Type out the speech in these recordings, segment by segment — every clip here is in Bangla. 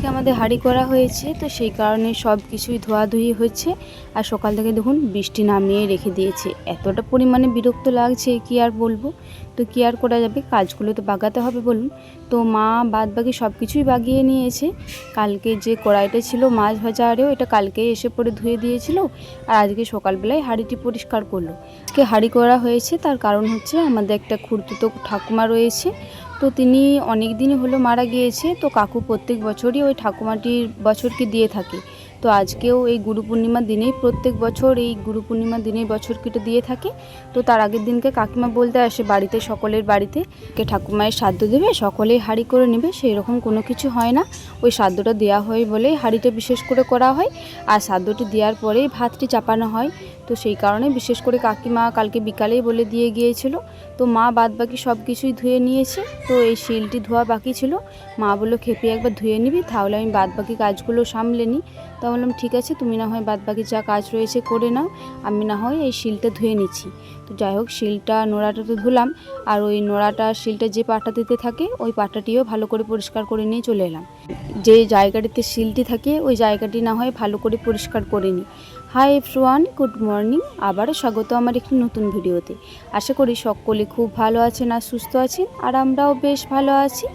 আজকে আমাদের হাঁড়ি করা হয়েছে, তো সেই কারণে সব কিছুই ধোয়াধুয়ি হচ্ছে। আর সকাল থেকে দেখুন বৃষ্টি নামিয়ে রেখে দিয়েছে। এতটা পরিমাণে বিরক্ত লাগছে, কি আর বলব? তো কি আর করা যাবে? কাজগুলো তো বাগাতে হবে বলুন। তো মা বাদ বাকি সব কিছুই বাগিয়ে নিয়েছে। কালকে যে কড়াইটা ছিল, মাছ ভাজা আরেও, এটা কালকেই এসে পরে ধুয়ে দিয়েছিল। আর আজকে সকালবেলায় হাঁড়িটি পরিষ্কার করল। আজকে হাঁড়ি করা হয়েছে, তার কারণ হচ্ছে আমাদের একটা খুঁড়তুতো ঠাকুমা রয়েছে। তো তিনি অনেক দিনই হলো মারা গিয়েছে, তো কাকু প্রত্যেক বছরই ওই ঠাকুমাটির বছরকে দিয়ে থাকে। তো আজকেও এই গুরু পূর্ণিমার দিনেই প্রত্যেক বছর এই গুরু পূর্ণিমার দিনেই বছরকিটা দিয়ে থাকে। তো তার আগের দিনকে কাকিমা বলতে আসে বাড়িতে, সকলের বাড়িতে, কে ঠাকুমায়ের শ্রাদ্ধ দেবে, সকলেই হাঁড়ি করে নেবে সেই রকম কোনো কিছু হয় না। ওই শ্রাদ্ধটা দেওয়া হয় বলেই হাঁড়িটা বিশেষ করে করা হয়। আর শ্রাদ্ধটি দেওয়ার পরেই ভাতটি চাপানো হয়। তো সেই কারণে বিশেষ করে কাকিমা কালকে বিকালেই বলে দিয়ে গিয়েছিল। তো মা বাদ বাকি সব কিছুই ধুয়ে নিয়েছে। তো এই শিলটি ধোয়া বাকি ছিল। মা বলল, খেপে একবার ধুয়ে নিবি, তাহলে আমি বাদ বাকি কাজগুলো সামলে নিই। তো বললাম, ঠিক আছে, তুমি না হয় বাদ বাকি যা কাজ রয়েছে করে নাও। আমি না হয় এই শিলটা ধুয়ে নিচ্ছি। তো যাই হোক, শিলটা, নোড়াটা তো ধুলাম। আর ওই নোড়াটা, শিলটা যে পাটাটিতে থাকে, ওই পাটাটিও ভালো করে পরিষ্কার করে নিয়ে চলে এলাম। যে জায়গাটিতে শিলটি থাকে, ওই জায়গাটি না হয় ভালো করে পরিষ্কার করে নিই। Hi everyone, good morning. আবারও স্বাগত আমার একটি নতুন ভিডিওতে। আশা করি সকলে খুব ভালো আছেন আর সুস্থ আছেন, আর আমরাও বেশ ভালো আছি।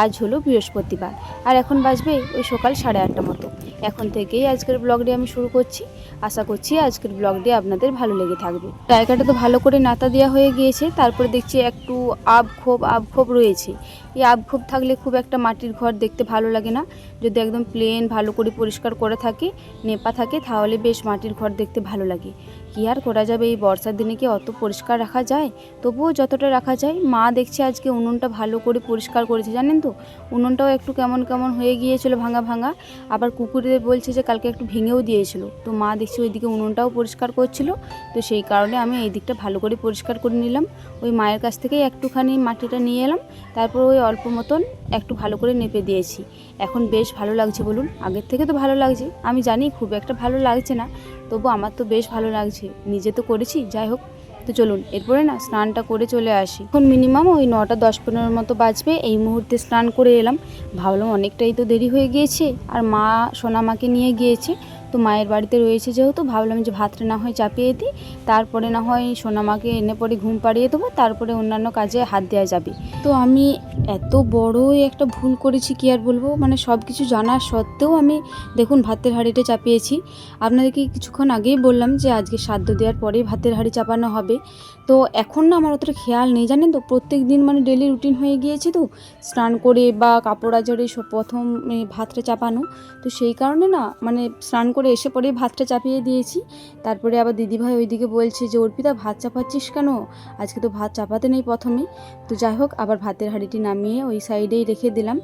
আজ হলো বৃহস্পতিবার, আর এখন বাজবে ওই সকাল সাড়ে আটটা মতো। এখন থেকেই আজকের ব্লগটি আমি শুরু করছি। আশা করছি আজকের ব্লগটি আপনাদের ভালো লেগে থাকবে। জায়গাটা তো ভালো করে নাতা দেওয়া হয়ে গিয়েছে, তারপরে দেখছি একটু আবক্ষোভ আবক্ষোভ রয়েছে। এই আবক্ষোভ থাকলে খুব একটা মাটির ঘর দেখতে ভালো লাগে না। যদি একদম প্লেন ভালো করে পরিষ্কার করা থাকে, নেপা থাকে, তাহলে বেশ মাটির ঘর দেখতে ভালো লাগে। কি আর করা যাবে? এই বর্ষার দিনে কি অত পরিষ্কার রাখা যায়? তবুও যতটা রাখা যায়, মা দেখছে আজকে উনুনটা ভালো করে পরিষ্কার করেছে, জানেন তো? উনুনটাও একটু কেমন কেমন হয়ে গিয়েছিল ভাঙা ভাঙা। আবার কুকুরদের বলছে যে কালকে একটু ভেঙেও দিয়েছিল। তো মা দেখছি ওইদিকে উনুনটাও পরিষ্কার করছিল। তো সেই কারণে আমি এই দিকটা ভালো করে পরিষ্কার করে নিলাম। ওই মায়ের কাছ থেকেই একটুখানি মাটিটা নিয়ে এলাম। তারপর ওই অল্প মতন একটু ভালো করে নেপে দিয়েছি। এখন বেশ ভালো লাগছে বলুন। আগের থেকে তো ভালো লাগছে। আমি জানি খুব একটা ভালো লাগছে না। তবু আমার তো বেশ ভালো লাগছে। নিজে তো করেছি, যাই হোক। তো চলুন, এরপরে না স্নানটা করে চলে আসি। এখন মিনিমাম ওই নটা, দশ, পনেরোর মতো বাজবে। এই মুহূর্তে স্নান করে এলাম। ভাবলাম অনেকটাই তো দেরি হয়ে গিয়েছে। আর মা সোনামাকে নিয়ে গিয়েছে। তো মায়ের বাড়িতে রয়েছে যেহেতু, ভাবলাম যে ভাতটা না হয় চাপিয়ে দিই। তারপরে না হয় সোনামাকে এনে পরে ঘুম পাড়িয়ে দেবো, তারপরে অন্যান্য কাজে হাত দেওয়া যাবে। তো আমি এত বড়ই একটা ভুল করেছি, কি আর বলব? মানে সব কিছু জানা সত্ত্বেও আমি, দেখুন, ভাতের হাঁড়িটা চাপিয়েছি। আপনাদেরকে কিছুক্ষণ আগেই বললাম যে আজকে সাধ্য দেওয়ার পরেই ভাতের হাঁড়ি চাপানো হবে। তো এখন না আমার অতটা খেয়াল নেই, জানেন তো? প্রত্যেক দিন মানে ডেলি রুটিন হয়ে গিয়েছে তো। স্নান করে বা কাপড় আজরে সব প্রথম ভাতটা চাপানো। তো সেই কারণে না মানে স্নান করে এসে পরে ভাতটা চাপিয়ে দিয়েছি। তারপরে আবার দিদিভাই ওইদিকে বলছে যে, অর্পিতা, ভাত চাপাচ্ছিস কেন? আজকে তো ভাত চাপাতে নেই প্রথমে। তো যাই হোক, আবার ভাতের হাঁড়িটি নামিয়ে ওই সাইডেই রেখে দিলাম।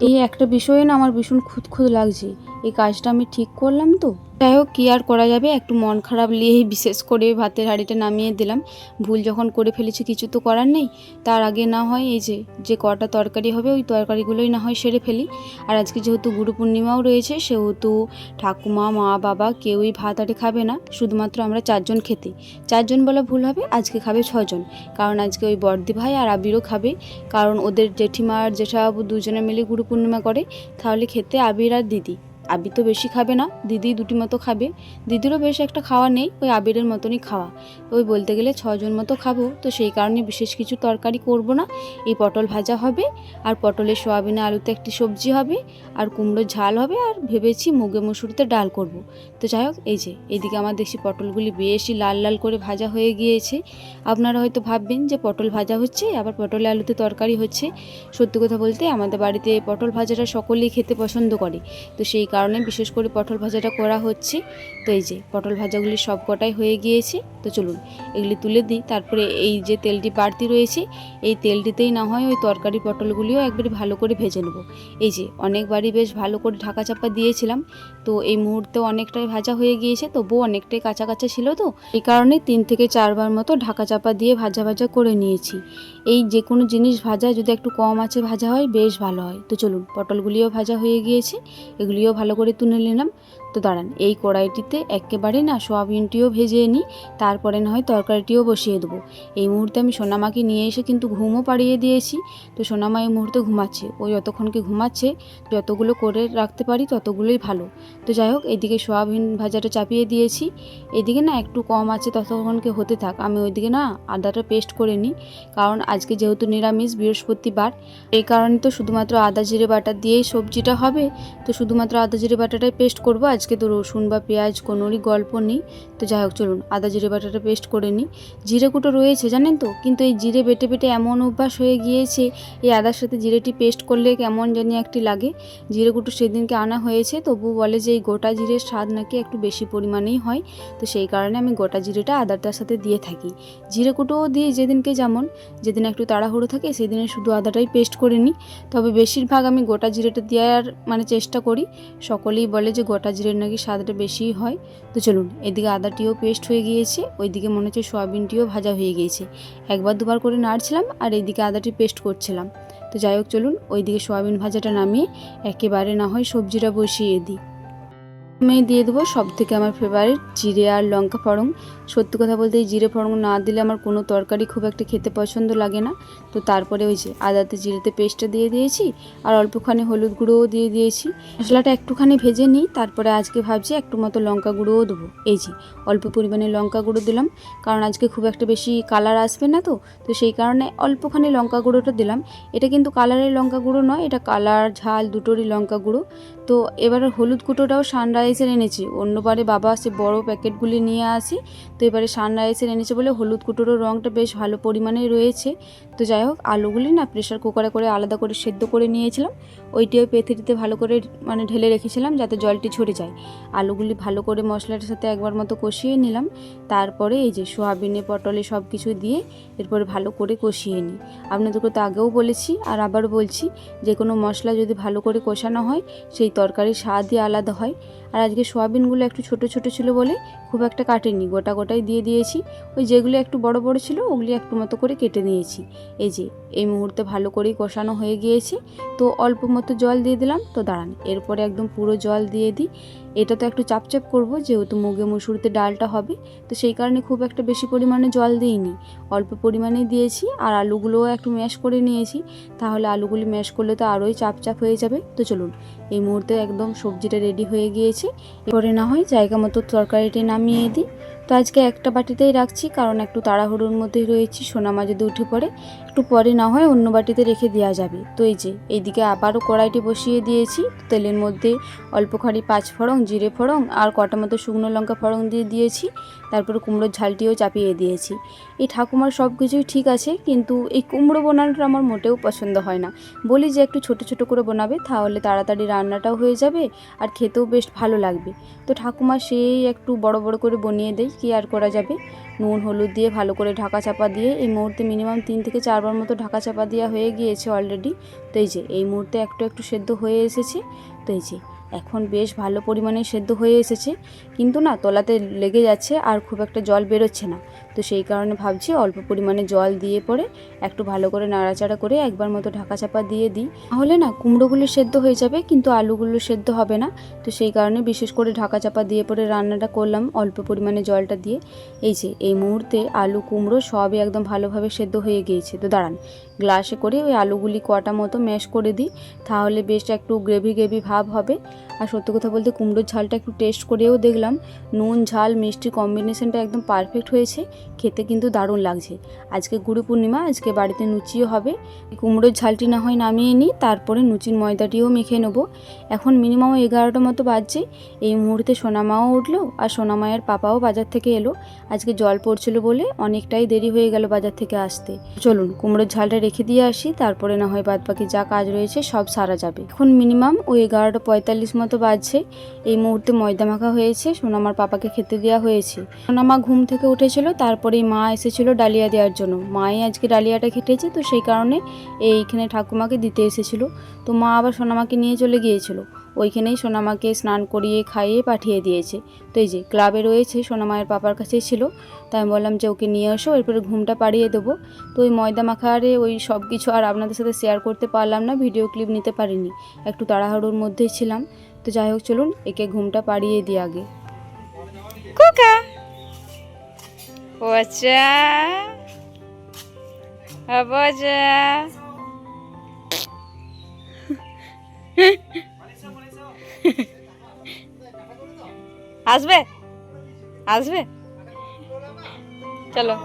এই একটা বিষয়ে না আমার ভীষণ খুঁতখুঁত লাগছে। এই কাজটা আমি ঠিক করলাম তো। যাই হোক, কী আর করা যাবে? একটু মন খারাপ নিয়েই বিশেষ করে ভাতের হাঁড়িটা নামিয়ে দিলাম। ভুল যখন করে ফেলেছি, কিছু তো করার নেই। তার আগে না হয় এই যে যে কটা তরকারি হবে, ওই তরকারিগুলোই না হয় সেরে ফেলি। আর আজকে যেহেতু গুরু পূর্ণিমাও রয়েছে, সেহেতু ঠাকুমা, মা, বাবা কেউই ভাত আরে খাবে না। শুধুমাত্র আমরা চারজন খেতে। চারজন বলা ভুল হবে, আজকে খাবে ছজন। কারণ আজকে ওই বর্দি ভাই আর আবিরও খাবে। কারণ ওদের জেঠিমা আর জেঠাবাবু দুজনে মিলে গুরু পূর্ণিমা করে, তাহলে খেতে আবির আর দিদি। আবির তো বেশি খাবে না, দিদি দুটি মতো খাবে। দিদিরও বেশ একটা খাওয়া নেই, ওই আবিরের মতনই খাওয়া। ওই বলতে গেলে ছজন মতো খাব, তো সেই কারণে বিশেষ কিছু তরকারি করব না। এই পটল ভাজা হবে, আর পটলের সোয়াবিনে আলুতে একটি সবজি হবে, আর কুমড়োর ঝাল হবে, আর ভেবেছি মুগে মুসুরিতে ডাল করব। তো যাই হোক, এই যে এইদিকে আমার দেখছি পটলগুলি বেশি লাল লাল করে ভাজা হয়ে গিয়েছে। আপনারা হয়তো ভাববেন যে পটল ভাজা হচ্ছে, আবার পটলে আলুতে তরকারি হচ্ছে। সত্যি কথা বলতে আমাদের বাড়িতে পটল ভাজাটা সকলেই খেতে পছন্দ করে। তো সেই কারণে বিশেষ করে পটল ভাজাটা করা হচ্ছে। তো এই যে, পটল ভাজাগুলি সব কটাই হয়ে গিয়েছে। তো চলুন, এগুলি তুলে দিই। তারপরে এই যে তেলটি বাড়তি রয়েছে, এই তেলটিতেই না হয় ওই তরকারি পটলগুলিও একবারে ভালো করে ভেজে নেব। এই যে, অনেকবারই বেশ ভালো করে ঢাকা চাপা দিয়েছিলাম। তো এই মুহূর্তে অনেকটাই ভাজা হয়ে গিয়েছে, তবুও অনেকটাই কাঁচা কাঁচা ছিল তো। এই কারণে তিন থেকে চারবার মতো ঢাকা চাপা দিয়ে ভাজা ভাজা করে নিয়েছি। এই যে কোনো জিনিস ভাজা, যদি একটু কম আছে ভাজা হয়, বেশ ভালো হয়। তো চলুন, পটলগুলিও ভাজা হয়ে গিয়েছে, এগুলিও ভালো করে তুলে নিলাম। তো দাঁড়ান, এই কড়াইটিতে একেবারে না সোয়াবিনটিও ভেজে নিই, তারপরে না হয় তরকারিটিও বসিয়ে দেবো। এই মুহূর্তে আমি সোনামাকে নিয়ে এসে কিন্তু ঘুমও পাড়িয়ে দিয়েছি, তো সোনামা এই মুহূর্তে ঘুমাচ্ছে। ও যতক্ষণকে ঘুমাচ্ছে, যতগুলো করে রাখতে পারি ততগুলোই ভালো। তো যাই হোক, এদিকে সোয়াবিন ভাজাটা চাপিয়ে দিয়েছি। এদিকে না একটু কম আছে ততক্ষণকে হতে থাক, আমি ওইদিকে না আদাটা পেস্ট করে নিই, কারণ আজকে যেহেতু নিরামিষ বৃহস্পতিবার, এই কারণে তো শুধুমাত্র আদা জিরে বাটা দিয়েই সবজিটা হবে, তো শুধুমাত্র আদা জিরে বাটাটাই পেস্ট করব। আজকে তো রসুন বা পেঁয়াজ কোনোরই গল্প নেই। তো যাই হোক, চলুন আদা জিরে বাটাটা পেস্ট করে নিই। জিরে কুটো রয়েছে, জানেন তো? কিন্তু এই জিরে বেটে বেটে এমন অভ্যাস হয়ে গিয়েছে, এই আদার সাথে জিরেটি পেস্ট করলে কেমন জানি একটি লাগে। জিরে কুটো সেদিনকে আনা হয়েছে তবু বলে যে এই গোটা জিরের স্বাদ নাকি একটু বেশি পরিমাণেই হয়। তো সেই কারণে আমি গোটা জিরেটা আদাটার সাথে দিয়ে থাকি। জিরে কুটোও দিয়ে যেদিনকে যেমন, যেদিন একটু তাড়াহুড়ো থাকে, সেদিনে শুধু আদাটাই পেস্ট করে নিই। তবে বেশিরভাগ আমি গোটা জিরেটা দেওয়ার মানে চেষ্টা করি। সকলেই বলে যে গোটা জিরের নাকি স্বাদটা বেশিই হয়। তো চলুন, এদিকে আদাটিও পেস্ট হয়ে গিয়েছে, ওইদিকে মনে হচ্ছে সয়াবিনটিও ভাজা হয়ে গিয়েছে। একবার দুবার করে নাড়ছিলাম আর এইদিকে আদাটি পেস্ট করছিলাম। তো যাই হোক, চলুন ওইদিকে সয়াবিন ভাজাটা নামিয়ে একেবারে না হয় সবজিটা বসিয়ে দিই। আমি দিয়ে দেবো সব থেকে আমার ফেভারিট জিরে আর লঙ্কা ফড়ং সত্যি কথা বলতে এই জিরে ফড়ং না দিলে আমার কোনো তরকারি খুব একটা খেতে পছন্দ লাগে না। তো তারপরে ওই যে আদাতে জিরেতে পেস্টটা দিয়ে দিয়েছি আর অল্পখানি হলুদ গুঁড়োও দিয়ে দিয়েছি। মশলাটা একটুখানি ভেজে নিই, তারপরে আজকে ভাবছি একটু মতো লঙ্কা গুঁড়োও দেবো। এই যে অল্প পরিমাণে লঙ্কা গুঁড়ো দিলাম, কারণ আজকে খুব একটা বেশি কালার আসবে না তো তো সেই কারণে অল্পখানি লঙ্কা গুঁড়োটা দিলাম। এটা কিন্তু কালারের লঙ্কা গুঁড়ো নয়, এটা কালার ঝাল দুটোরই লঙ্কা গুঁড়ো। তো এবার হলুদ গুঁড়োটাও কুটোটাও সানরাইজের এনেছি। অন্যবারে বাবা সে বড় প্যাকেটগুলি নিয়ে আসি, তো এবারে সানরাইজের এনেছে বলে হলুদ কুটোরও রঙটা বেশ ভালো পরিমাণে রয়েছে। তো যাই হোক, আলুগুলি না প্রেশার কুকারে করে আলাদা করে সেদ্ধ করে নিয়েছিলাম। ওইটিও পেথিটিতে ভালো করে মানে ঢেলে রেখেছিলাম যাতে জলটি ঝরে যায়। আলুগুলি ভালো করে মশলাটার সাথে একবার মতো কষিয়ে নিলাম। তারপরে এই যে সোয়াবিনে, পটলে সব কিছু দিয়ে এরপরে ভালো করে কষিয়ে নিই। আপনাদেরকে তো আগেও বলেছি আর আবার বলছি যে কোনো মশলা যদি ভালো করে কষানো হয়, সেই তরকারির স্বাদই আলাদা হয়। আর আজকে সোয়াবিনগুলো একটু ছোট ছোট ছিল বলে খুব একটা কাটেনি, গোটা গোটাই দিয়ে দিয়েছি। ওই যেগুলো একটু বড় বড় ছিল ওগুলি একটু মতো করে কেটে নিয়েছি। এই যে, এই মুহূর্তে ভালো করেই কষানো হয়ে গিয়েছে। তো অল্প মতো জল দিয়ে দিলাম, তো দাঁড়ান, এরপরে একদম পুরো জল দিয়ে দিই। এটা তো একটু চাপচাপ করব, যেহেতু মুগে মুসুরিতে ডালটা হবে, তো সেই কারণে খুব একটা বেশি পরিমাণে জল দিইনি। অল্প পরিমাণে দিয়েছি, আর আলুগুলোও একটু ম্যাশ করে নিয়েছি, তাহলে আলুগুলি ম্যাশ করলে তো আরোই চাপ চাপ হয়ে যাবে। তো চলুন, এই মুহূর্তে একদম সবজিটা রেডি হয়ে গিয়েছে। এরপরে না হয় জায়গা মতো তরকারিটি নামিয়ে দিই। তো আজকে একটা বাটিতেই রাখছি, কারণ একটু তাড়াহুড়োর মধ্যেই রয়েছি সোনামা যদি উঠে পড়ে একটু পরে না হয় অন্য বাটিতে রেখে দেওয়া যাবে। তো এই যে, এইদিকে আবারও কড়াইটি বসিয়ে দিয়েছি। তেলের মধ্যে অল্প খানি পাঁচ ফোড়ং জিরে ফোড়ং আর কটা মতো শুকনো লঙ্কা ফোড়ং দিয়ে দিয়েছি। তারপরে কুমড়োর ঝালটিও চাপিয়ে দিয়েছি। এই ঠাকুমার সব কিছুই ঠিক আছে, কিন্তু এই কুমড়ো বোনানোটা আমার মোটেও পছন্দ হয় না। বলি যে একটু ছোট ছোট করে বানাবে, তাহলে তাড়াতাড়ি রান্নাটাও হয়ে যাবে আর খেতেও বেশ ভালো লাগবে। তো ঠাকুমা সেই একটু বড় বড় করে বনিয়ে দেয়, কি আর করা যাবে? নুন, হলুদ দিয়ে ভালো করে ঢাকা চাপা দিয়ে এই মুহূর্তে মিনিমাম তিন থেকে চারবার মতো ঢাকা চাপা দেওয়া হয়ে গিয়েছে অলরেডি তো এই যে, এই মুহূর্তে একটু একটু সেদ্ধ হয়ে এসেছে। তো এই যে এখন বেশ ভালো পরিমাণে সেদ্ধ হয়ে এসেছে। কিন্তু না, তলাতে লেগে যাচ্ছে আর খুব একটা জল বেরোচ্ছে না। তো সেই কারণে ভাবছি অল্প পরিমাণে জল দিয়ে পরে একটু ভালো করে নাড়াচাড়া করে একবার মতো ঢাকা চাপা দিয়ে দিই। তাহলে না, কুমড়োগুলো সেদ্ধ হয়ে যাবে, কিন্তু আলুগুলো সেদ্ধ হবে না। তো সেই কারণে বিশেষ করে ঢাকা চাপা দিয়ে পরে রান্নাটা করলাম অল্প পরিমাণে জলটা দিয়ে। এই যে, এই মুহূর্তে আলু, কুমড়ো সবই একদম ভালোভাবে সেদ্ধ হয়ে গিয়েছে। তো দাঁড়ান, গ্লাসে করে ওই আলুগুলি কটা মতো ম্যাশ করে দিই। তাহলে বেশ একটু গ্রেভি গ্রেভি ভাব হবে। আর সত্যি কথা বলতে কুমড়োর ঝালটা একটু টেস্ট করেও দেখলাম। নুন, ঝাল মিষ্টির কম্বিনেশনটা একদম পারফেক্ট হয়েছে। খেতে কিন্তু দারুণ লাগছে। আজকে গুরু পূর্ণিমা, আজকে বাড়িতে লুচিও হবে। কুমড়োর ঝালটি না হয় নামিয়ে নিই, তারপরে লুচির ময়দাটিও মেখে নেব। এখন মিনিমাম এগারোটা মতো বাজছে। এই মুহূর্তে সোনামাও উঠল আর সোনামায়ের পাপাও বাজার থেকে এলো। আজকে জল পড়ছিল বলে অনেকটাই দেরি হয়ে গেল বাজার থেকে আসতে। চলুন, কুমড়োর ঝালটা রেখে দিয়ে আসি। তারপরে না হয় বাদ বাকি যা কাজ রয়েছে সব সারা যাবে। এখন মিনিমাম ওই এগারোটা পঁয়তাল্লিশ মতো বাজছে। এই মুহূর্তে ময়দা মাখা হয়েছে, সোনামার পাপাকে খেতে দেওয়া হয়েছে। সোনামা ঘুম থেকে উঠেছিল, তারপরেই মা এসেছিল ডালিয়া দেওয়ার জন্য। মাই আজকে ডালিয়াটা খেটেছে, তো সেই কারণে এইখানে ঠাকুমাকে দিতে এসেছিল। তো মা আবার সোনামাকে নিয়ে চলে গিয়েছিল। ওইখানেই সোনামাকে স্নান করিয়ে খাইয়ে পাঠিয়ে দিয়েছে। তো এই যে ক্লাবে রয়েছে সোনামায়ের পাপার কাছেই ছিল তাই আমি বললাম যে ওকে নিয়ে আসো এরপরে ঘুমটা পাড়িয়ে দেবো। তো ওই ময়দা মাখারে ওই সব কিছু আর আপনাদের সাথে শেয়ার করতে পারলাম না ভিডিও ক্লিপ নিতে পারিনি একটু তাড়াহুড়োর মধ্যেই ছিলাম। তো যাই হোক চলুন একে ঘুমটা পাড়িয়ে দিই আগে। কুকা ও আচ্ছা। আবাজা আসবে? আসবে? চলো।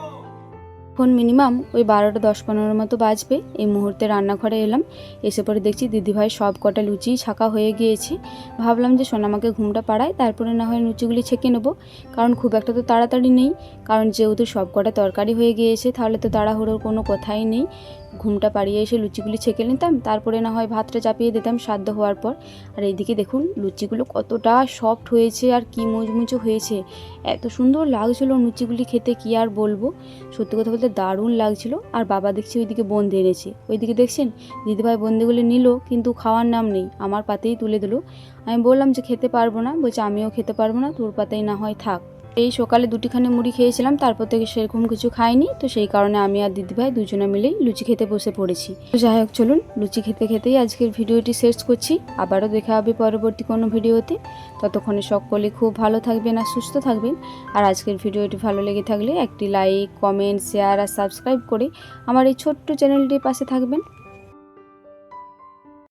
এখন মিনিমাম ওই বারোটা দশ পনেরোর মতো বাজবে। এই মুহূর্তে রান্নাঘরে এলাম। এসে পরে দেখছি দিদিভাই সব কটা লুচি ছাকা হয়ে গিয়েছে। ভাবলাম যে সোনামাকে ঘুমটা পাড়ায়, তারপরে না হয় লুচিগুলি ছেঁকে নেব। কারণ খুব একটা তো তাড়াতাড়ি নেই। কারণ যেহেতু সব কটা তরকারি হয়ে গিয়েছে, তাহলে তো তাড়াহুড়োর কোনো কথাই নেই। ঘুমটা পাড়িয়ে এসে লুচিগুলি ছেঁকে নিতাম, তারপরে না হয় ভাতটা চাপিয়ে দিতাম সাধ্য হওয়ার পর। আর এইদিকে দেখুন, লুচিগুলো কতটা সফট হয়েছে আর কি মুচমুচো হয়েছে। এত সুন্দর লাগছিল লুচিগুলি খেতে, কি আর বলব? সত্যি কথা বলতে দারুণ লাগছিল। আর বাবা দেখছি ওইদিকে বন্দি এনেছে। ওইদিকে দেখছেন? দিদিভাই বন্দিগুলি নিল, কিন্তু খাওয়ার নাম নেই। আমার পাতেই তুলে দিল। আমি বললাম যে খেতে পারব না। বলছে, আমিও খেতে পারব না। তোর পাতেই না হয় থাক। এই সকালে দুটিখানি মুড়ি খেয়েছিলাম, তারপর থেকে সেরকম কিছু খাইনি। তো সেই কারণে আমি আর দিদিভাই দুজনে মিলেই লুচি খেতে বসে পড়েছি। তো যাই হোক, চলুন লুচি খেতে খেতেই আজকের ভিডিওটি শেষ করছি। আবারও দেখা হবে পরবর্তী কোনো ভিডিওতে। ততক্ষণে সকলে খুব ভালো থাকবেন আর সুস্থ থাকবেন। আর আজকের ভিডিওটি ভালো লেগে থাকলে একটি লাইক, কমেন্ট, শেয়ার আর সাবস্ক্রাইব করে আমার এই ছোট্ট চ্যানেলটির পাশে থাকবেন।